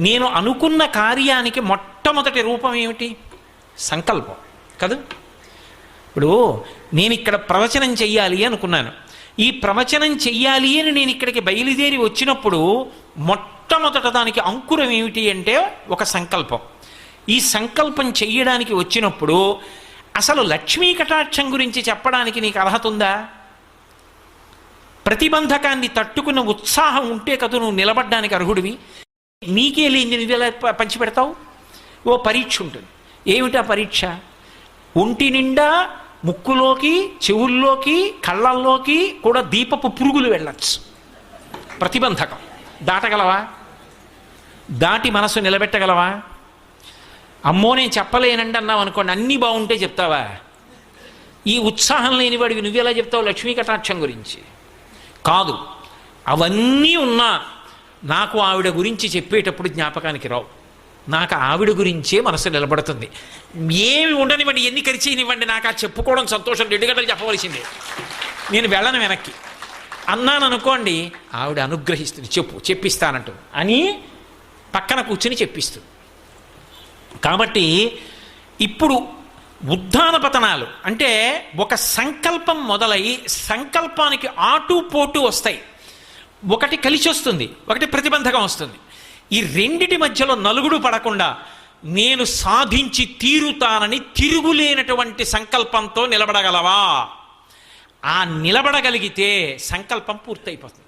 నేను అనుకున్న కార్యానికి మొట్టమొదటి రూపం ఏమిటి? సంకల్పం. కదా? ఇప్పుడు నేను ఇక్కడ ప్రవచనం చెయ్యాలి అనుకున్నాను. ఈ ప్రవచనం చెయ్యాలి అని నేను ఇక్కడికి బయలుదేరి వచ్చినప్పుడు మొట్టమొదట దానికి అంకురం ఏమిటి అంటే ఒక సంకల్పం. ఈ సంకల్పం చెయ్యడానికి వచ్చినప్పుడు అసలు లక్ష్మీ కటాక్షం గురించి చెప్పడానికి నీకు అర్హత ఉందా? ప్రతిబంధకాన్ని తట్టుకున్న ఉత్సాహం ఉంటే కదా నువ్వు నిలబడ్డానికి అర్హుడివి. నీకే లేని నువ్వు ఎలా పంచిపెడతావు? ఓ పరీక్ష ఉంటుంది. ఏమిటా పరీక్ష? ఒంటి నిండా ముక్కులోకి చెవుల్లోకి కళ్ళల్లోకి కూడా దీపపు పురుగులు వెళ్ళచ్చు. ప్రతిబంధకం. దాటగలవా? దాటి మనసు నిలబెట్టగలవా? అమ్మో నేను చెప్పలేనండి అన్నావు అనుకోండి అన్నీ బాగుంటే చెప్తావా? ఈ ఉత్సాహం లేని వాడివి నువ్వెలా చెప్తావు లక్ష్మీ కటాక్షం గురించి? కాదు. అవన్నీ ఉన్నా నాకు ఆవిడ గురించి చెప్పేటప్పుడు జ్ఞాపకానికి రావు. నాకు ఆవిడ గురించే మనసు నిలబడుతుంది. ఏమి ఉండనివ్వండి ఎన్ని కరిచేయనివ్వండి నాకు ఆ చెప్పుకోవడం సంతోషం రెండు గంటలు చెప్పవలసిందే. నేను వెళ్ళను వెనక్కి. అన్నాను అనుకోండి ఆవిడ అనుగ్రహిస్తుంది చెప్పు చెప్పిస్తానంటూ. అని పక్కన కూర్చుని చెప్పిస్తుంది కాబట్టి ఇప్పుడు ఉద్ధాన పతనాలు అంటే ఒక సంకల్పం మొదలై సంకల్పానికి ఆటు పోటు వస్తాయి. ఒకటి కలిసి వస్తుంది ఒకటి ప్రతిబంధకం వస్తుంది. ఈ రెండిటి మధ్యలో నలుగుడు పడకుండా నేను సాధించి తీరుతానని తిరుగులేనటువంటి సంకల్పంతో నిలబడగలవా? ఆ నిలబడగలిగితే సంకల్పం పూర్తయిపోతుంది.